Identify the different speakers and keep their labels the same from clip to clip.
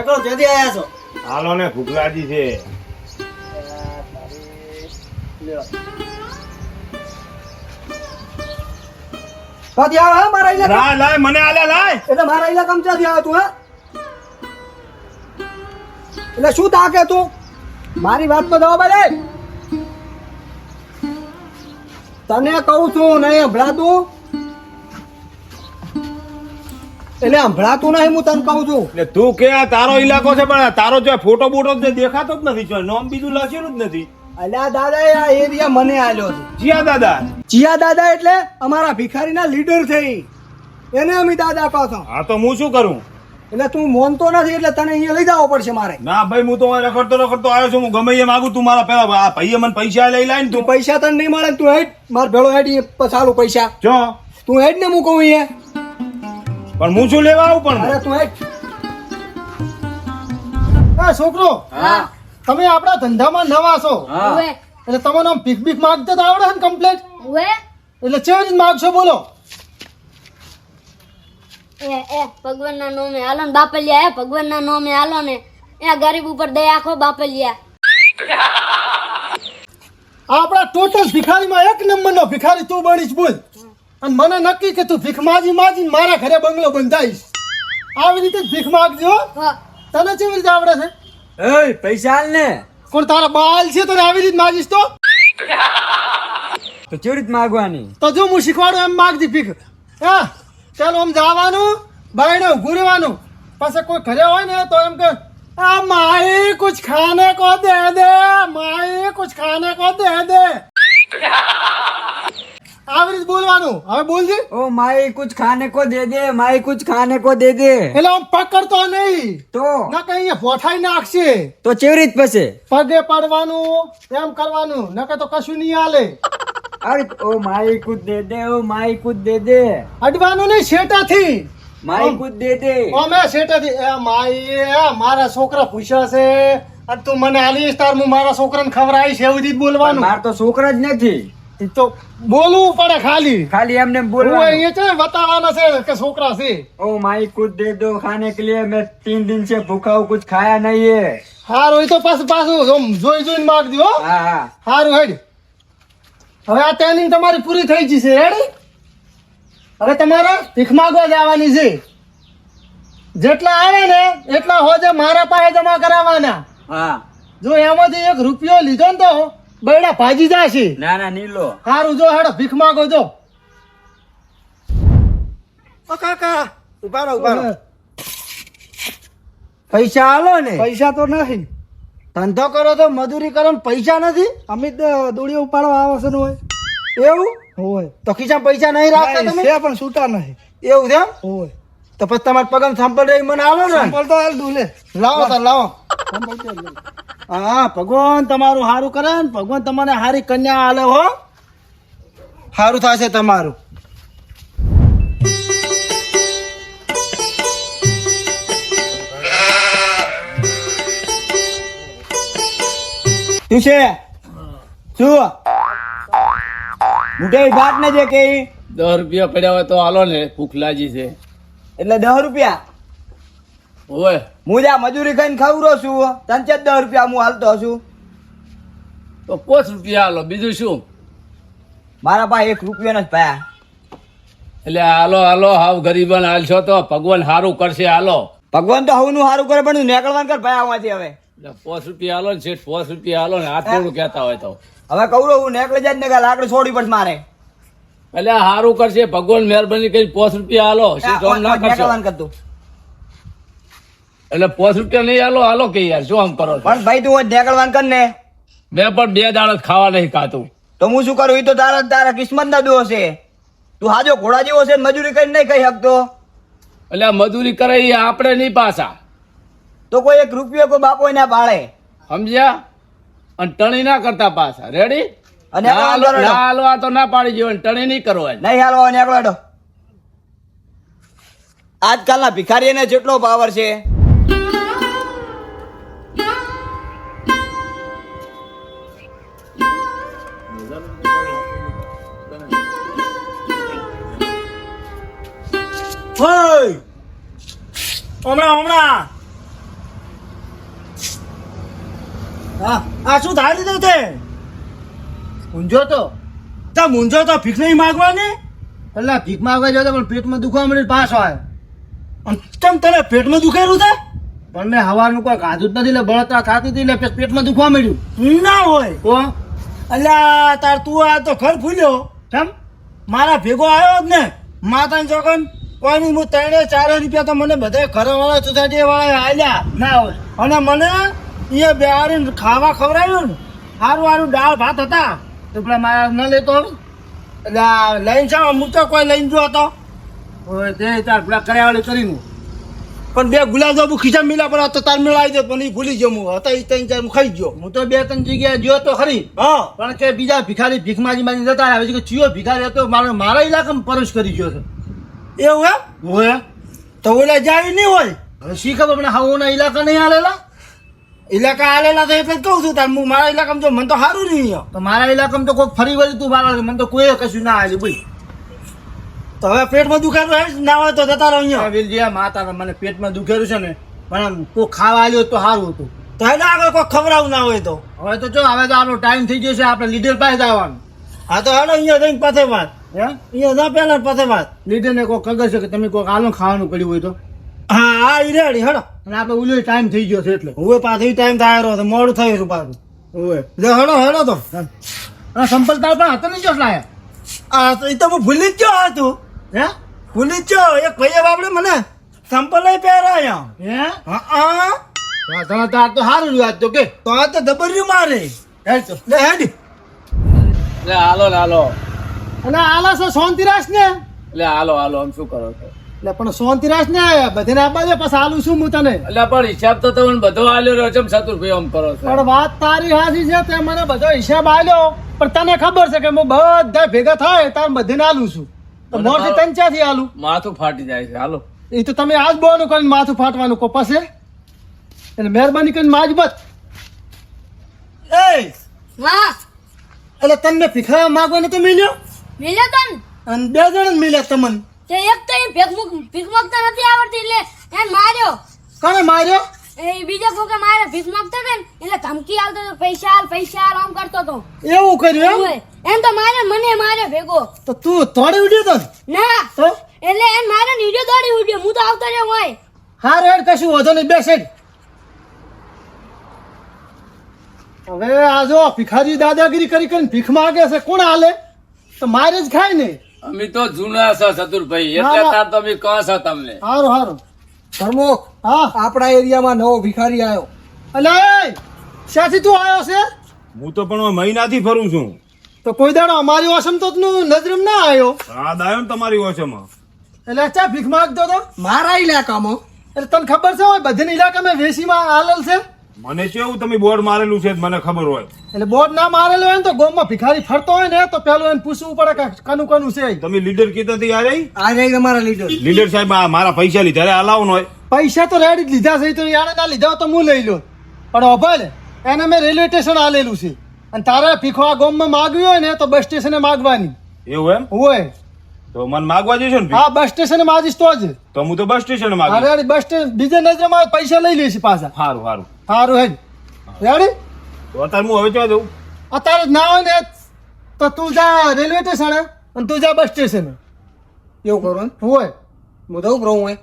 Speaker 1: નીકળો જલ્દી આયા છો?
Speaker 2: હાલો ને ભૂખલાજી છે.
Speaker 1: ક્યાંથી આવે હા મારા ઇલાકા
Speaker 2: લાય લાય મને આલે લાય.
Speaker 1: એટલે મારા ઇલાકામાં ક્યાંથી આવે તું હા? એટલે શું તાકે તું? મારી વાત તો જવાબ તને કહું છું નહીં સંભળાતું એટલે સંભળાતું નહીં હું તને કહું છું.
Speaker 2: એટલે તું કે આ તારો ઇલાકો છે પણ તારો જો ફોટો બોટો જ દેખાતો જ નથી જો નોમ બીજું લખેલું જ નથી.
Speaker 1: અલ્યા દાદા આ એરિયા મને આલ્યો છે.
Speaker 2: જીયા દાદા.
Speaker 1: જીયા દાદા એટલે અમારા ભિખારીના લીડર છે એને અમે દાદા કહો છો.
Speaker 2: હા તો હું શું કરું?
Speaker 1: એટલે તું મોનતો નથી એટલે તને અહીંયા લઈ જવો પડશે મારે.
Speaker 2: ના ભાઈ હું તો રખડતો રખડતો આવ્યો છું હું ગમે એ માગું તું મારા પેલા આ ભાઈએ મને પૈસા લઈ લાય
Speaker 1: તું. પૈસા તને નહીં મળે તું હેડ માર ભેળો હેડ ચાલુ પૈસા.
Speaker 2: જો.
Speaker 1: તું હેડ ને હું કહું અહીંયા.
Speaker 2: પણ હું શું લેવા આવું પણ?
Speaker 1: અરે તું એક.
Speaker 3: આ છોકરો
Speaker 4: હા.
Speaker 3: તમે આપણા ધંધામાં નવા છો. એટલે તમને આમ પીક બીક માગતા તો આવડે ને કમ્પ્લેટ એટલે કેવી રીતે માગશો બોલો.
Speaker 4: એ એ ભગવાનના નામે હાલો ને બાપલિયા એ ભગવાનના નામે હાલો ને. એ ગરીબ ઉપર દયા આખો બાપલિયા.
Speaker 3: આપણા ટોટલ ભિખારીમાં એક નંબરનો ભિખારી તું બનીશ બોલ. અને મને નક્કી કે તું ભીખ માજી માજી મારા ઘરે બંગલો બંધાઈશ. આવી રીતે ભીખ માગજો
Speaker 4: હા.
Speaker 3: તને કેવી રીતે આવડે છે?
Speaker 1: એ પૈસા ને.
Speaker 3: કોણ તારા બાલ છે તને આવી રીતે માગીશ તો?
Speaker 1: તો કેવી રીતે માગવાની?
Speaker 3: તો જો હું શીખવાડું એમ માગજી ભીખ. હા ચાલો આમ જવાનું બાયણે ઘૂરવાનું. પાછા કોઈ ઘરે હોય ને તો એમ કે આ માએ કુછ ખાને કો દે દે માએ કુછ ખાને કો દે દે. આવી બોલવાનું. હવે બોલજે.
Speaker 5: ઓ માઈ કુછ ખાને કો દે દે માઈ કુછ ખાને કો દે દે.
Speaker 3: એટલે હું પકડતો નહીં.
Speaker 5: તો?
Speaker 3: ના કઈ ફોઠાઈ નાખશે.
Speaker 5: તો ચેવી રીત પછી
Speaker 3: પગે પાડવાનું એમ કરવાનું નકર તો કશું નહીં હાલે.
Speaker 5: અરે ઓ માઈ કુદ દે દે ઓ માય કુદ દે દે.
Speaker 3: અડવાનું નહીં શેટાથી.
Speaker 5: માય કુદ દે દે.
Speaker 3: અમે શેટાથી એ માઈ મારા છોકરા પૂછ્યા છે. તું મને આલીશ તાર હું મારા છોકરાને ખવડાવીશ એવું જ બોલવાનું.
Speaker 5: માર તો છોકરા જ નથી.
Speaker 3: તો બોલવું પડે ખાલી.
Speaker 5: ખાલી
Speaker 3: એમને
Speaker 5: બોલવું
Speaker 3: એ છે બતાવવાના છે કે છોકરા છે.
Speaker 5: ઓ માય કુછ દે દો ખાને કે લિયે મેં તીન દિન છે ભૂખા હું કુછ ખાયા નહીં હે.
Speaker 3: હારું એ તો પાછું પાછું જોઈ જોઈને માગ હો.
Speaker 5: હા હા.
Speaker 3: હારું હેડ. હવે આ ટ્રેનિંગ તમારી પૂરી થઈ ગઈ છે હેડ. હવે તમારે ભીખ માગવા જવાની છે. જેટલા આવે ને એટલા હોજે મારા પાસે જમા કરાવવાના.
Speaker 5: હા.
Speaker 3: જો એમાંથી એક રૂપિયો લીધો ને તો બૈડા ભાજી જાય
Speaker 5: છે. ના ના
Speaker 3: નીલો. હારું જો હેડો ભીખ માંગો જો. કાકા
Speaker 1: ઊભા રહો ઊભા રહો
Speaker 5: પૈસા આલો ને.
Speaker 1: પૈસા તો નથી
Speaker 3: ધંધો કરો તો મજૂરી કરો પૈસા નથી?
Speaker 1: અમિત દોડીઓ ઉપાડવા આવે છે હોય.
Speaker 3: એવું?
Speaker 1: હોય.
Speaker 3: તો ખિસ્સામાં પૈસા નહીં રાખતા તમે?
Speaker 1: પણ છૂટા નહીં.
Speaker 3: એવું છે
Speaker 1: હોય.
Speaker 3: તો પછી તમારે પગમ સાંભળ રહી મને આલો ને.
Speaker 1: સાંભળ હાલ દુલે.
Speaker 3: લાવો તો લાવો. હા ભગવાન તમારું સારું કરે ને ભગવાન તમને સારી કન્યા આલે હો. સારું થશે તમારું.
Speaker 5: તું છે? શું? મુઠાઈ ભાત ને જે કે
Speaker 6: દસ રૂપિયા પડ્યા હોય તો હાલો ને ભૂખ લાગી છે.
Speaker 5: એટલે દસ રૂપિયા?
Speaker 6: ઓય
Speaker 5: હું જ્યાં મજૂરી ખાઈને ખાવરો છું તને છે દસ રૂપિયા હું હાલતો છું.
Speaker 6: તો પાંચ રૂપિયા હાલો? બીજું શું?
Speaker 5: મારા પાસે એક રૂપિયા નથી પાયા
Speaker 6: એટલે હાલો હાલો હાવ ગરીબન હાલ છો તો. ભગવાન સારું કરશે હાલો.
Speaker 5: ભગવાન તો હવનું સારું કરે પણ નીકળવાનું કર ભાઈ આમાંથી હવે.
Speaker 6: પોસ રૂપિયા હાલો ને શેઠ પોસ રૂપિયા હાલો ને હાથ થોડું કહેતા હોય તો.
Speaker 5: હવે કહું હું નીકળી જાય ને લાકડી છોડી પડશે મારે.
Speaker 6: એટલે આ સારું કરશે ભગવાન મહેરબાની કરી પોસ રૂપિયા હાલો. શેઠ ના કરશે.
Speaker 5: કરતું
Speaker 6: એટલે પોસ રૂપિયા નહીં હાલો હાલો કે યાર શું આમ કરો
Speaker 5: પણ ભાઈ તું નીકળવાનું કર ને.
Speaker 6: મેં પણ બે દાડા ખાવા નહીં ખાતું
Speaker 5: તો હું શું કરું? એ તો તારા તારા કિસ્મત ના દો છે. તું હાજો ઘોડા જેવો છે મજૂરી કરી નહીં કહી શકતો.
Speaker 6: એટલે મજૂરી કરે એ આપણે નહીં પાછા.
Speaker 5: તો કોઈ એક રૂપિયો કોઈ બાપો ના પાડે.
Speaker 6: સમજ્યા? અને ટણી ના કરતા પાછા. રેડી
Speaker 5: અને
Speaker 6: હાલવા તો ના પાડી જેવા ટણી નહીં કરવા
Speaker 5: નહીં હાલવા નીકળો આજકાલના ભિખારીને જેટલો પાવર છે
Speaker 2: હમણાં હમણાં.
Speaker 1: હા આ શું થાય લીધું તે?
Speaker 3: ઊંઝો તો.
Speaker 1: તા મૂંઝો તો ભીખ નહીં માગવાની?
Speaker 3: એટલે ભીખ માંગવા જતો પણ પેટમાં દુખવા મળ્યું પાસ આવ્યો
Speaker 1: અને તને પેટમાં દુખેલું છે?
Speaker 3: પણ મેં હવાનું કોઈ ખાધું જ નથી એટલે બળતરા ખાતી હતી એટલે પેટમાં દુખવા મળ્યું.
Speaker 1: ના હોય.
Speaker 3: તો
Speaker 1: અલ્યા તાર તું આ તો ઘર ફૂલ્યો
Speaker 3: કેમ?
Speaker 1: મારા ભેગો આવ્યો જ ને. માતા ચોકન કોઈ નહીં હું ત્રણે ચારે રૂપિયા તો મને બધા ઘરવાળા સોસાયટી વાળા આવ્યા
Speaker 3: ના હોય.
Speaker 1: અને મને અહીંયા બેહારીને ખાવા ખવડાવ્યું ને. સારું સારું દાળ ભાત હતા.
Speaker 3: તો પેલા મારા ન લેતો
Speaker 1: એટલે લઈને જાઓ હું તો કોઈ લઈને જો હતો.
Speaker 3: તે તાર પેલા કર્યાવાળી કરીને.
Speaker 1: પણ બે ગુલાબજાંબુ ખીચા મિલા પર તો તાર મેળાવી દે પણ એ ભૂલી ગયો હું. હતા એ ત્રણ ચાર ખાઈ ગયો.
Speaker 3: હું તો બે ત્રણ જગ્યાએ ગયો તો ખરી.
Speaker 1: હા.
Speaker 3: પણ કે બીજા ભિખારી ભીખ મારી મારી જતા આવે છે કે ચિયો ભિખારી હતો મારો મારા ઇલાકામાં પરશ કરી ગયો છે.
Speaker 1: એવું એમ?
Speaker 3: હોય
Speaker 1: તો ઓલા જાય નહીં હોય?
Speaker 3: હવે શી ખબર મને હાવોના ઇલાકા નહીં આલેલા?
Speaker 1: ઇલાકા આલેલા તો એટલે કહું છું તાર. હું મારા ઇલાકામાં જો મને તો સારું નહીં
Speaker 3: તો મારા ઇલાકામાં તો કોઈ ફરી વળી તું મારા મને તો કોઈ કશું ના આવ્યું ભાઈ
Speaker 1: તો હવે પેટમાં દુખાતું હોય ના હોય તો જતા રહો અહીંયા.
Speaker 3: વેલજી માતા મને પેટમાં દુખેલું છે ને પણ આમ તું ખાવા આવ્યો તો સારું હતું.
Speaker 1: તો એને આગળ કોઈ ખવડાવું ના હોય તો.
Speaker 3: હવે તો જો હવે તો આપણો ટાઈમ થઈ ગયો છે આપણે લીડર પાસે આવવાનું
Speaker 1: હા તો હાલો અહીંયા જઈને પાસે વાત.
Speaker 3: હે?
Speaker 1: અહીંયા ના પેલા પાસે વાત.
Speaker 3: લીડરને કોઈ કગર છે કે તમે કોઈ આલો ખાવાનું પડ્યું હોય તો?
Speaker 1: હા હા ઈ રેડી હેડો.
Speaker 3: અને આપણે ઉલ્યો ટાઈમ થઈ ગયો છે એટલે.
Speaker 1: હવે પાછું ટાઈમ થાય રહ્યો મોડું થયું છે પાછું. હવે હેડો હેડો તો.
Speaker 3: સંપલતા પણ હતો નહીં જો લાયા?
Speaker 1: આ તો એ તો હું ભૂલી જ ગયો હતું.
Speaker 3: હે?
Speaker 1: ભૂલી જ ગયો એક ભાઈએ બાપડે મને. સંપલ નહીં પહેરાયા
Speaker 3: હે?
Speaker 1: હા હા.
Speaker 3: તાર તો સારું રહ્યું આજ તો કે?
Speaker 1: તો આ તો દબર્યું મારે.
Speaker 3: હેડ.
Speaker 1: લે હેડ.
Speaker 6: એટલે હાલો ને હાલો.
Speaker 3: અને હાલો છે શાંતિરાજ ને?
Speaker 6: એટલે હાલો હાલો આમ શું કરો છો?
Speaker 3: એટલે પણ શાંતિરાજ ને આયા બધાને આપવા દે પછી આલું શું હું તને?
Speaker 6: એટલે પણ હિસાબ તો તમને બધો આલ્યો રહ્યો છે ચતુરભાઈ આમ કરો છો?
Speaker 3: પણ વાત તારી હાજી છે તે મને બધો હિસાબ આલ્યો. પણ તને ખબર છે કે હું બધા ભેગા થાય તાર બધાને આલું છું. તો મોરથી તન ચાથી ક્યાંથી
Speaker 6: માથું ફાટી જાય છે. હાલો.
Speaker 3: એ તો તમે આજ બોવાનું કરીને માથું ફાટવાનું કો પાસે એટલે મહેરબાની કરીને માજ બત
Speaker 1: એ
Speaker 4: વાહ!
Speaker 1: એટલે તમને ભીખા ને તો મિલ્યો?
Speaker 4: મિલ્યો તન
Speaker 1: અને બે જણ મિલ્યા તમને.
Speaker 4: તે એક તો એ ભેગ મુક ભીખ માંગતા નથી આવડતી એટલે એને માર્યો.
Speaker 1: કોને માર્યો?
Speaker 4: એ બીજો કોકે મારે ભીખ માંગતા ને એટલે ધમકી આવતો પૈસા આલ પૈસા આલ આમ કરતો તો
Speaker 1: એવું કર્યું એમ?
Speaker 4: એમ તો મારે મને મારે ભેગો.
Speaker 1: તો તું થોડી ઉડ્યો તો
Speaker 4: ના?
Speaker 1: તો?
Speaker 4: એટલે એમ મારે નીડ્યો દોડી ઉડ્યો. હું તો આવતો રહ્યો હોય.
Speaker 3: હા રેડ કશું વધો નહીં. બેસે હવે આ જો ભિખારી દાદાગીરી કરી કરીને ભીખ માગે છે કોણ હાલે? તો મારે જ ખાય ને.
Speaker 6: અમે તો જૂના છો ચતુરભાઈ એટલે. તાર તો અમે કહો છો તમને.
Speaker 3: હારું હારું.
Speaker 1: ધર્મોક
Speaker 3: હા?
Speaker 1: આપણા એરિયામાં નવો ભિખારી આવ્યો.
Speaker 3: અલે શાથી તું આવ્યો છે?
Speaker 2: હું તો પણ મહિનાથી ફરું છું.
Speaker 3: તો કોઈ દાડો અમારી ઓસમ તો તું નજરમ ના આવ્યો
Speaker 2: આ દાયો ને તમારી ઓછામાં
Speaker 3: એટલે ચા ભીખ માગતો તો?
Speaker 1: મારા ઇલાકામાં
Speaker 3: એટલે તને ખબર છે હોય બધાને ઇલાકામાં વેસીમાં હાલલ છે?
Speaker 2: મને કેવું તમે બોર્ડ મારેલું છે મને ખબર હોય.
Speaker 3: એટલે બોર્ડ ના મારેલો હોય ને તો ગોમમાં ભિખારી ફરતો હોય ને તો પેલું એને પૂછવું પડે કે કનું કનું છે
Speaker 2: તમે લીડર કીધા હતી યારે
Speaker 1: આ રહી તમારા લીડર.
Speaker 2: લીડર સાહેબ આ મારા પૈસા લીધા રે હલાવવાનું હોય.
Speaker 3: પૈસા તો રેડી જ લીધા છે તો યાણે ના લીધા તો હું લઈ લો. પણ ઓભાલ એને મેં રેલવે સ્ટેશન આલેલું છે. અને તારે ભીખો આ ગામમાં માગવી હોય ને તો બસ સ્ટેશને માગવાની.
Speaker 2: એવું એમ?
Speaker 3: હોય.
Speaker 2: તો મને માગવા જશો ને
Speaker 3: હા બસ સ્ટેશને માગીશ તો જ.
Speaker 2: તો હું તો બસ સ્ટેશન
Speaker 3: હા અરે બસ સ્ટેશન બીજે નજરમાં પૈસા લઈ લઈશ પાછા.
Speaker 2: સારું સારું
Speaker 3: સારું હે. રેડી
Speaker 2: તો અત્યારે હું હવે ક્યાં જઉં?
Speaker 3: અત્યારે ના હોય ને તો તું જા રેલવે સ્ટેશન અને તું જા બસ સ્ટેશન.
Speaker 1: એવું કરો
Speaker 3: હોય.
Speaker 1: હું દઉં રહું હું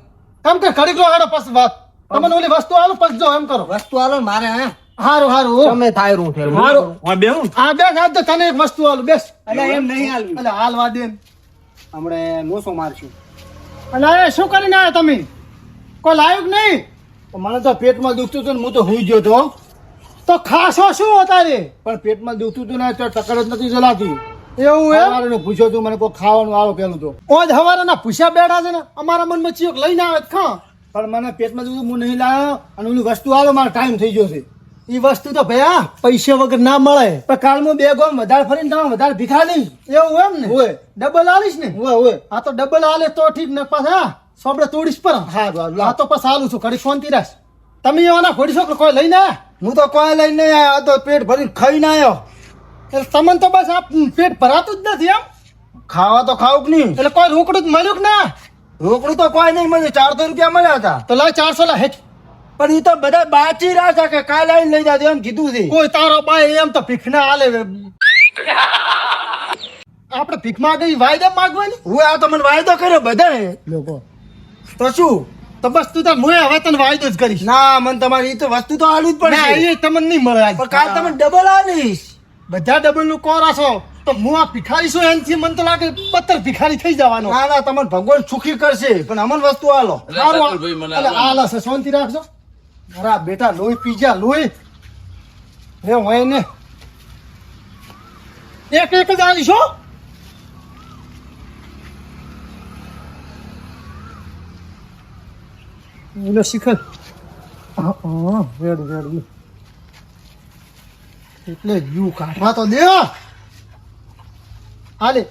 Speaker 3: એમ કે ઘડીક લો હાડો પછી વાત. તમને ઓલી વસ્તુ આલો પછી જો એમ કરો.
Speaker 1: વસ્તુ આલો ને મારે હે?
Speaker 3: હારું હારું હો.
Speaker 1: તમે થાય રૂ ફેર.
Speaker 3: હારું.
Speaker 2: હું બેહું
Speaker 3: હા બેસ આજ તો તને એક વસ્તુ આલું બેસ.
Speaker 1: અલે એમ નહીં હાલવું
Speaker 3: અલે હાલવા દે ને.
Speaker 1: હમણે મોસો મારશું.
Speaker 3: અલે શું કરીને આવ્યા તમે? કોઈ લાયક નહીં? મને તો પેટમાં દુખતું હતું ને હું તો હુઈ ગયો તો. તો ખાસો શું અત્યારે? પણ પેટમાં દુખતું હતું ને તો ટકર જ નથી ચલાતી એવું એમ? હવારે પૂછ્યો તું મને કોઈ ખાવાનું આવો પેલું તો. ઓજ હવારે ના પૂછ્યા બેઠા છે ને અમારા મનમાં ચિયોક લઈને આવે તો ખા. પણ મને પેટમાં દુખતું હું નહીં લાવ્યો અને ઓલી વસ્તુ આવો મારો ટાઈમ થઈ ગયો છે. એ વસ્તુ તો ભયા પૈસા વગર ના મળે. પણ કાલમાં બે ગોમ વધારે ફરીને તમે વધારે ભીખા નહીં. એવું એમ ને? હોય. ડબલ આલીશ ને? હોય હોય. આ તો ડબલ આલે તો ઠીક ને પાછા હા સોપડે તોડીશ પર હા આ તો પછી આલું છું ઘડી ફોન તીરાશ. તમે એવાના ઘોડી છોકરો કોઈ લઈને
Speaker 1: હું તો કોઈ લઈને આવ્યો આ તો પેટ ભરીને ખાઈને આવ્યો
Speaker 3: એટલે તમને તો બસ આ પેટ ભરાતું જ નથી એમ?
Speaker 1: ખાવા તો ખાવું કે નહીં?
Speaker 3: એટલે કોઈ રોકડું જ મળ્યું કે ના?
Speaker 1: રોકડું તો કોઈ નહીં મળ્યું ચારસો રૂપિયા મળ્યા હતા.
Speaker 3: તો લાવ ચારસો લા હેઠ.
Speaker 1: પણ એ તો બધા બાચી રહ્યા છે કે કાલ આવીને લઈ જાજો એમ કીધું છે.
Speaker 3: કોઈ તારો બાય એમ તો ભીખ ના આલે આપણે ભીખ માંગે વાયદો વાયદા માંગવાની?
Speaker 1: હું આ તો મને વાયદો કર્યો બધા લોકો તો શું?
Speaker 3: તો બસ તું મોય હવે તને વાયદો જ કરીશ.
Speaker 1: ના મને તમારી તો વસ્તુ તો આલું જ પડે
Speaker 3: એ તમને નહીં મળે
Speaker 1: પણ કાલ તમે ડબલ આલીશ.
Speaker 3: બધા ડબલનું કોરા છો તો હું આ ભિખારી છું થી મને તો લાગે પત્તર ભિખારી થઈ જવાનો.
Speaker 1: ના ના તમને ભગવાન સુખી કરશે પણ અમન વસ્તુ આલો.
Speaker 3: સારું
Speaker 6: આલો.
Speaker 3: આ લાશે શાંતિ રાખજો. મારા બેટા લોહી પીજા લોહી. હે હોય ને એક એક જ આવીશો ઓલો શિખર. રેડ રેડ એટલે યુ કાઢવા તો દે હાલે.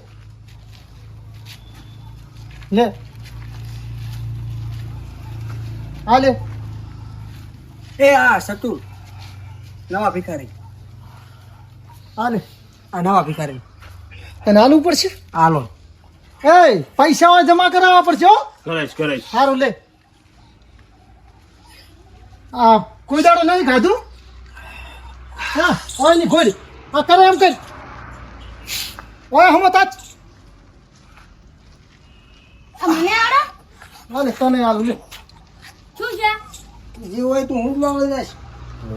Speaker 3: લે. હાલે.
Speaker 1: એ આ સતુર નવા ભિખારી.
Speaker 3: આને
Speaker 1: આ નવા ભિખારી.
Speaker 3: તને હાલવું પડશે?
Speaker 1: આલો
Speaker 3: એ પૈસા જમા કરાવવા પડશે હો.
Speaker 2: કરેશ કરેશ
Speaker 3: સારું લે. આ કોઈ દાડો નહીં ખાધું? હા ઓયની ગોળી આ કરે એમ કર. ઓય હમ તાચ
Speaker 4: મને આડો?
Speaker 3: હાલે તને હાલું લે.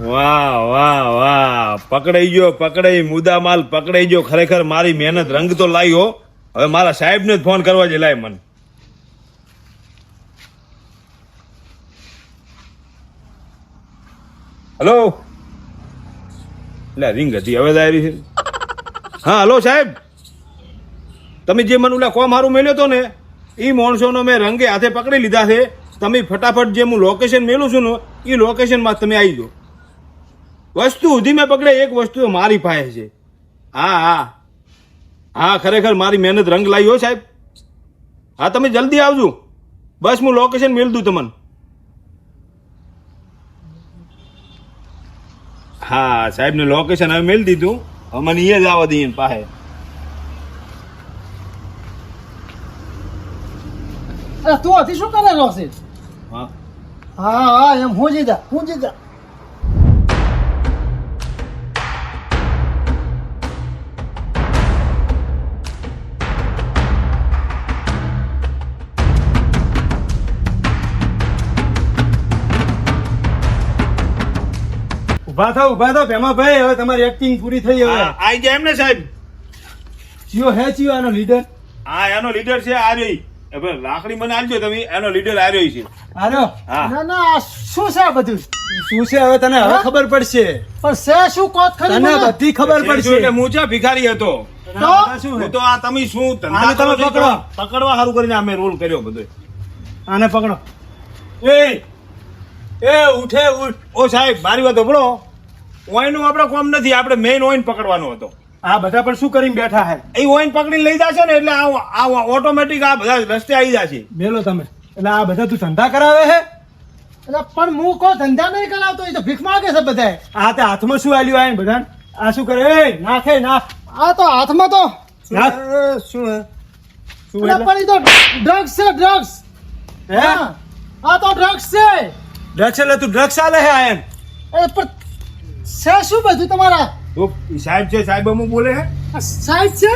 Speaker 2: વાહ વાહ વાહ. પકડાઈ ગયો, પકડાઈ. મુદ્દા માલ પકડાઈ ગયો. ખરેખર મારી મહેનત રંગ તો લાવ્યો હવે મારા સાહેબને જ ફોન કરવા જે લાય મને. હલો? એટલે રિંગ હતી, હવે દાયરી છે. હા, હલો સાહેબ. તમે જે મને ઓલા કોમ મારું મેલ્યો તો ને એ માણસોનો મેં રંગે હાથે પકડી લીધા છે. તમે ફટાફટ જે હું લોકેશન મેલું છું ને એ લોકેશનમાં તમે આવી જાઓ. વસ્તુ સુધી મેં પકડે, એક વસ્તુ મારી પાસે છે. હા હા. હા, ખરેખર મારી મહેનત રંગ લાવી હો સાહેબ. હા, તમે જલ્દી આવજો. બસ હું લોકેશન મેળ દઉં તમને. હા, સાહેબને લોકેશન હવે મેળ દીધું. હવે મને એ જ આવવા દઈએ પાસે
Speaker 3: તું હતી શું કરે છે?
Speaker 2: હા.
Speaker 3: હા હા એમ હું જીતા હું જીતા
Speaker 1: ઊભા થાવ ઊભા થાવ. ભેમાભાઈ હવે તમારી એક્ટિંગ પૂરી થઈ હવે.
Speaker 2: આઈ જાય એમ ને સાહેબ?
Speaker 1: જીઓ હે જીઓ આનો લીડર
Speaker 2: હા એનો લીડર છે આ રહી લાકડી મને આપજો તમે એનો લીડર આવ્યો છે.
Speaker 1: આરો
Speaker 3: ના ના શું છે આ બધું?
Speaker 1: શું છે હવે તને હવે ખબર પડશે.
Speaker 3: પણ સે શું કોત ખરી
Speaker 1: તને બધી ખબર પડશે.
Speaker 2: એટલે હું છે ભિખારી હતો.
Speaker 3: તો?
Speaker 1: શું
Speaker 2: હું તો આ તમે શું ધંધા
Speaker 1: તમે પકડો.
Speaker 2: પકડવા સારું કરીને અમે રોલ કર્યો બધો.
Speaker 1: આને પકડો.
Speaker 2: એ એ ઉઠે ઉઠ. ઓ સાહેબ મારી વાત સાંભળો. ઓઈનનું આપણે કોમ નથી આપણે મેઇન ઓઈન પકડવાનો હતો.
Speaker 1: આ બધા પણ શું કરીને બેઠા હે?
Speaker 2: એ ઓઈન પકડીને લઈ જશે ને એટલે આ આ ઓટોમેટિક આ બધા રસ્તે આવી જશે.
Speaker 1: મેલો તમે. એટલે આ બધા તું ધંધા કરાવે હે?
Speaker 3: એટલે પણ હું કો ધંધા નહીં કરાવતો એ તો ભીખ માગે છે બધા
Speaker 1: આ તે હાથમાં શું આલ્યું આ બધા આ શું કરે? એ નાખે નાખ.
Speaker 3: આ તો હાથમાં તો.
Speaker 1: શું હે? શું
Speaker 3: પણ એ તો ડ્રગ્સ છે ડ્રગ્સ
Speaker 1: હે?
Speaker 3: આ તો ડ્રગ્સ છે.
Speaker 1: ડ્રગ્સ એટલે તું ડ્રગ્સ આલે હે આયન? એમ
Speaker 3: એ પણ છે શું બધું તમારા?
Speaker 2: તો સાહેબ છે સાહેબ અમુક બોલે હે
Speaker 3: સાહેબ છે?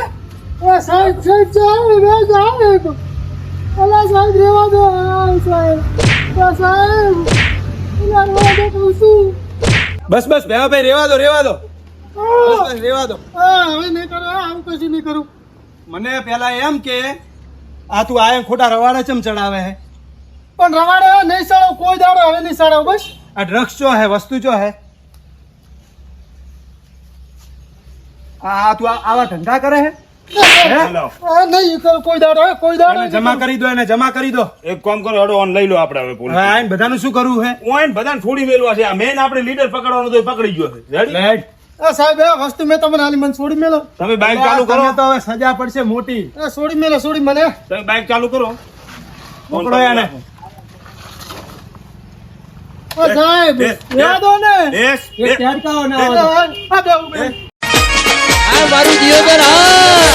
Speaker 3: ઓ સાહેબ સાહેબ છે આવે બે સાહેબ અલા સાહેબ રેવા દો. સાહેબ. ઓ સાહેબ. ઓલા રેવા દો કહું છું.
Speaker 1: બસ બસ ભેવા ભાઈ રેવા દો રેવા દો. બસ રેવા દો.
Speaker 3: હા હવે નહીં કરો આવું કશું નહીં કરું.
Speaker 1: મને પેલા એમ કે આ તું આયમ ખોટા રવાડા ચમ ચડાવે હે?
Speaker 3: પણ રવાડે નહીં સાળો કોઈ દાડો હવે નહીં સાળો બસ.
Speaker 1: આ ડ્રગ્સ ચો હે વસ્તુ જો હે? આ તું આવા ધંધા કરે હે?
Speaker 3: નહીં કોઈ દાડો કોઈ દાડો
Speaker 1: જમા કરી દો એને જમા કરી દો.
Speaker 2: એક કામ કરો હડો ઓન લઈ લો આપણે હવે
Speaker 1: હવે
Speaker 2: પોલીસ
Speaker 1: બધાનું શું કરવું હે?
Speaker 2: ઓઈન બધાને છોડી મેલવા છે. આ મેન આપણે લીડર પકડવાનો તો પકડી ગયો છે.
Speaker 3: આ વસ્તુ મેં તમને હાલી મને છોડી મેલો.
Speaker 2: તમે બાઇક ચાલુ કરો.
Speaker 1: તો હવે સજા પડશે મોટી.
Speaker 3: એ છોડી મેલો છોડી મને.
Speaker 2: તમે બાઇક ચાલુ કરો.
Speaker 1: પકડો એને.
Speaker 3: સાહેબ. ને.
Speaker 1: એ
Speaker 3: આ બે,
Speaker 7: મારું દિયોદર હા.